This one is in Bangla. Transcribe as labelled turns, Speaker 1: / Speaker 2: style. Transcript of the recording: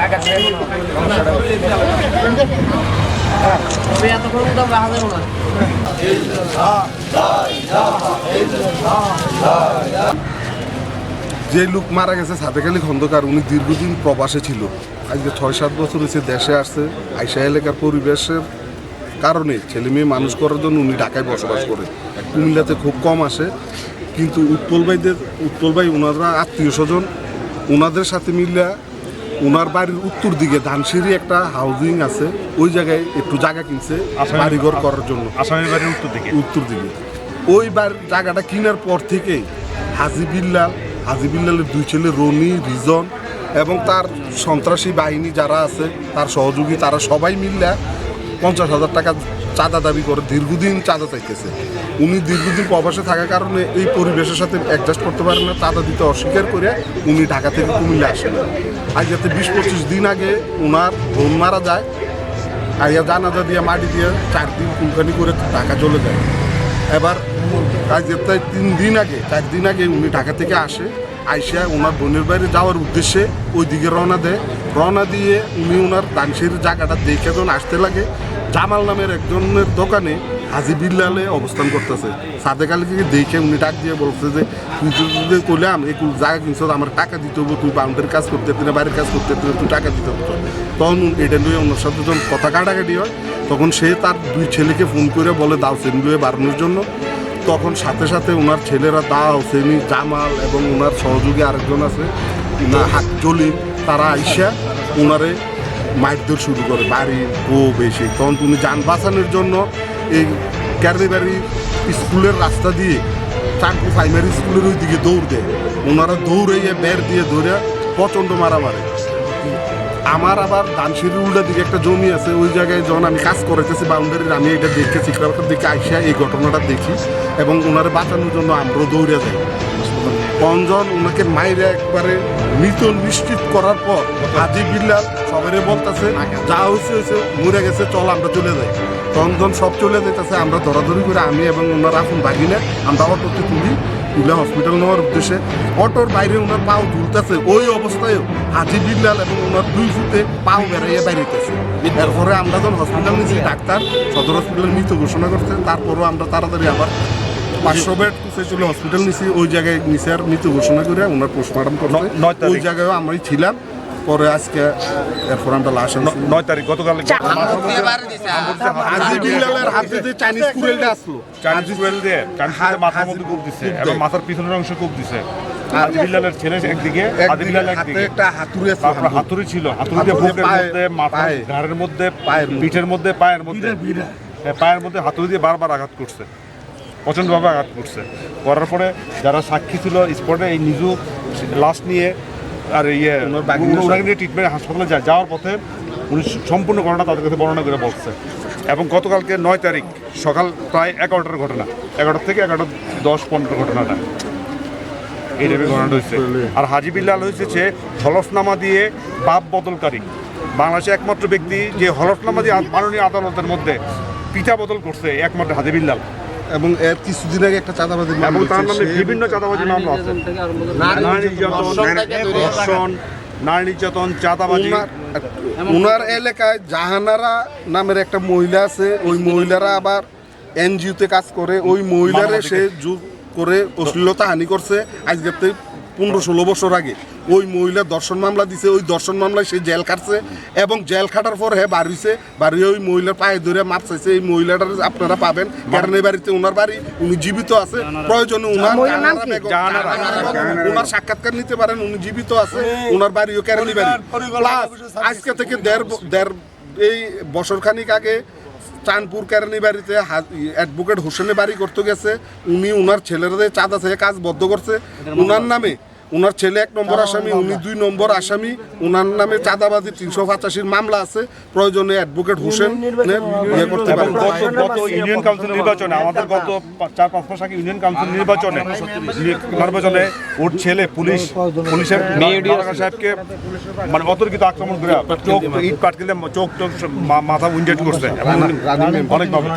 Speaker 1: রাখা যাবে না।
Speaker 2: যে লোক মারা গেছে সাদেক আলী খন্দকার উনি দীর্ঘদিন প্রবাসে ছিল। আজকে ছয় সাত বছর হয়েছে দেশে আসছে আইসা এলাকার পরিবেশের কারণে ছেলে মেয়ে মানুষ করার জন্য উনি ঢাকায় বসবাস করে। কুমিল্লাতে খুব কম আসে কিন্তু উৎপল ভাইদের উৎপল ভাই ওনারা আত্মীয় স্বজন ওনাদের সাথে মিল্লা ওনার বাড়ির উত্তর দিকে ধানসিঁড়ি একটা হাউজিং আছে ওই জায়গায় একটু জায়গা কিনছে বাড়িঘর করার জন্য।
Speaker 3: আসামের বাড়ির উত্তর দিকে?
Speaker 2: উত্তর দিকে। ওই বার জায়গাটা কেনার পর থেকেই হাজি বিল্লাল হাজি বিল্লালের দুই ছেলে রনি রিজন এবং তার সন্ত্রাসী বাহিনী যারা আছে তার সহযোগী তারা সবাই মিললে পঞ্চাশ হাজার টাকা চাঁদা দাবি করে, দীর্ঘদিন চাঁদা চাইতেছে। উনি দীর্ঘদিন প্রবাসে থাকার কারণে এই পরিবেশের সাথে অ্যাডজাস্ট করতে পারেন না, চাঁদা দিতে অস্বীকার করে উনি ঢাকা থেকে কুমিল্লা আসেন। আজ যাতে বিশ পঁচিশ দিন আগে ওনার বোন মারা যায়। আইয়া জানাজা দিয়ে, মাটি দিয়ে চার দিন কুলকানি করে ঢাকা চলে যায়। এবার আজ প্রায় তিন দিন আগে, চার দিন আগে উনি ঢাকা থেকে আসে, আইসা ওনার বোনের বাইরে যাওয়ার উদ্দেশ্যে ওই দিকে রওনা দেয়। রওনা দিয়ে উনি ওনার দানসির জায়গাটা দেখে যখন আসতে লাগে। জামাল নামের একজনের দোকানে হাজি বিল্লালে অবস্থান করতেছে। সাদেক আলীকে দেখে উনি ডাক দিয়ে বলছে যে, তুই যদি করলাম এই জায়গা কিনছ আমার টাকা দিতে হব, তুই বাউন্ডারির কাজ করতে না, বাইরের কাজ করতে তুই টাকা দিতে হবে। তখন এটা নিয়ে ওনার সাথে যখন কথা কাটাকাটি হয়, তখন সে তার দুই ছেলেকে ফোন করে বলে, দাও সেনগুয়ে বাড়ানোর জন্য। তখন সাথে সাথে ওনার ছেলেরা, দাও সেনি জামাল এবং ওনার সহযোগী আরেকজন আছে না হাত জলিল তারা আইসা ওনারে মারধর শুরু করে বাড়ি ও বেশি তখন তুমি যান বাঁচানোর জন্য এই ক্যারনিবাড়ি স্কুলের রাস্তা দিয়ে চাকরি প্রাইমারি স্কুলের ওই দিকে দৌড় দেয়। ওনারা দৌড়াইয়ে বের দিয়ে ধরে প্রচণ্ড মারামারি। আমার আবার ধানসিঁড়ির উল্টা দিকে একটা জমি আছে, ওই জায়গায় যখন আমি কাজ করাইতেছি বাউন্ডারির আমি এটা দেখে চিকরাবাটার দিকে আইসা এই ঘটনাটা দেখি এবং ওনারা বাঁচানোর জন্য আমরাও দৌড়ে যাই। পঞ্জন ওনাকে মাইরে একবারে মৃত নিশ্চিত করার পর হাজি বিল্লাল সবাই বলতেছে, যা হয়েছে হয়েছে মরে গেছে, চল আমরা চলে যাই। তখন সব চলে যেতেছে আমরা ধরাধরি করে আমি এবং ওনার এখন বাগিনে আমরা অটোতে তুলি, তুলে হসপিটাল নেওয়ার উদ্দেশ্যে। অটোর বাইরে ওনার পাও ঝুলতেছে ওই অবস্থায়ও হাজি বিল্লাল এবং ওনার দুই ফুটে পাও বেড়াইয়ে বাইরেতেছে। এরপরে আমরা যখন হসপিটাল নিয়েছি, ডাক্তার, সদর হসপিটাল মৃত ঘোষণা করছে তারপরও আমরা তাড়াতাড়ি আবার পাঁচশো বেড হসপিটাল নিছি ওই জায়গায় নিচে আর মৃত ঘোষণা করে ওনার পোস্টমর্টম। ওই জায়গায় আমরাই ছিলাম পরে আজকে এরপর আমরা লাশ
Speaker 3: নয় তারিখ গতকাল
Speaker 2: চাইনিজ কুড়েলটা আসলো।
Speaker 3: ওয়েল দিয়ে মাথার মধ্যে কূপ দিছে। এবং মাথার পিছনের অংশ কূপ দিছে। হাজি বিল্লালের ছেলে একদিকে
Speaker 2: একদিকে
Speaker 3: একদিকে।
Speaker 2: একটা হাতুড়ি আছে
Speaker 3: তারপরে হাতুড়ি ছিল। হাতুড়ি দিয়ে বুকের মধ্যে মাথার
Speaker 2: পায়ে।
Speaker 3: ঘাড়ের মধ্যে
Speaker 2: পায়ের মধ্যে।
Speaker 3: পিঠের মধ্যে পায়ের মধ্যে। হ্যাঁ, পায়ের মধ্যে হাতুড়ি দিয়ে বারবার আঘাত করছে। প্রচণ্ডভাবে আঘাত করছে। করার পরে যারা সাক্ষী ছিল স্পটে এই নিজু লাশ নিয়ে আর ইয়ে ওনাকে নিয়ে ট্রিটমেন্ট হাসপাতালে যায় যাওয়ার পথে উনি সম্পূর্ণ ঘটনা তাদের কাছে বর্ণনা করে বলছে। এবং গতকালকে নয় তারিখ সকাল প্রায় এগারোটার ঘটনা। এগারোটা থেকে এগারোটা দশ পনেরো ঘটনাটা। এই টাইপের ঘটনাটা হয়েছে। আর হাজি বিল্লাল হয়েছে সে হলফনামা দিয়ে বাপ বদলকারী। বাংলাদেশে একমাত্র ব্যক্তি যে হলফনামা দিয়ে মাননীয় আদালতের মধ্যে পিঠা বদল করছে একমাত্র হাজি বিল্লাল।
Speaker 2: এবং এর কিছুদিন আগে একটা চাঁদাবাজি মামলা
Speaker 3: এবং তার। নামে বিভিন্ন চাঁদাবাজি মামলা আছে। নারী নির্যাতন নারী নির্যাতন চাঁদাবাজি।
Speaker 2: ওনার ওনার এলাকায় জাহানারা নামের একটা মহিলা আছে ওই মহিলারা আবার এনজিওতে কাজ করে ওই মহিলারে সে যুগ করে অশ্লীলতা হানি করছে। আজকের থেকে পনেরো ষোলো বছর আগে ওই মহিলা দর্শন মামলা দিছে ওই দর্শন মামলায় সে জেল খাটছে এবং জেল খাটার পর হ্যাঁ বাড়িছে বাড়ি ওই মহিলার পায়ে ধরে মাপ চাইছে এই মহিলাটার আপনারা পাবেন। কারণ এই বাড়িতে ওনার বাড়ি উনি জীবিত আছে। প্রয়োজনে ওনার। ওনার সাক্ষাৎকার নিতে পারেন উনি জীবিত আছে ওনার বাড়িও কেরানি বাড়ি। আজকে থেকে দেড় দেড় এই বছর খানিক আগে চাঁদপুর কেরানি বাড়িতে অ্যাডভোকেট হোসেনের বাড়ি করতে গেছে। উনি ওনার ছেলেদের চাঁদা থেকে কাজ বদ্ধ করছে। ওনার নামে ওনার ছেলে এক নম্বর আসামি উনি দুই নম্বর আসামি ওনার নামে চাঁদাবাজি তিনশো পঁচাশির মামলা আছে প্রয়োজনে অ্যাডভোকেট হোসেন ইয়ে করতে
Speaker 3: এবং
Speaker 2: পারবেন
Speaker 3: গত গত ইউনিয়ন কাউন্সিল নির্বাচনে আমাদের গত চার পাঁচ মাস আগে ইউনিয়ন কাউন্সিল নির্বাচনে নির্বাচনে ওর ছেলে পুলিশ পুলিশের সাহেবকে মানে অতর্কিত আক্রমণ করে চোখ ইট পাটকেলে চোখ চোখ মাথা উইন্ডেড করছে অনেকভাবে